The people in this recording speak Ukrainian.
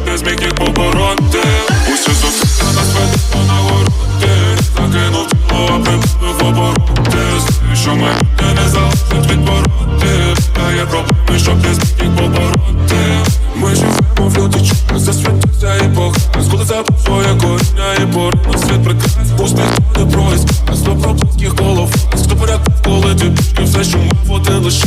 щоб не зміг їх побороти. Усю зустріти на свет на гороти Закинув тіло, а прибив обороти. Знаю, що мене не залежить від пороти Та є проблеми, щоб не зміг їх побороти. Ми живемо в люті чому засвітився і бог. Згоди забув своє коріння і пор На світ прекрас, пусть ніхто не пройсь А сто проблизьких голов. Хто поряд, коли ти все, що мав, один лише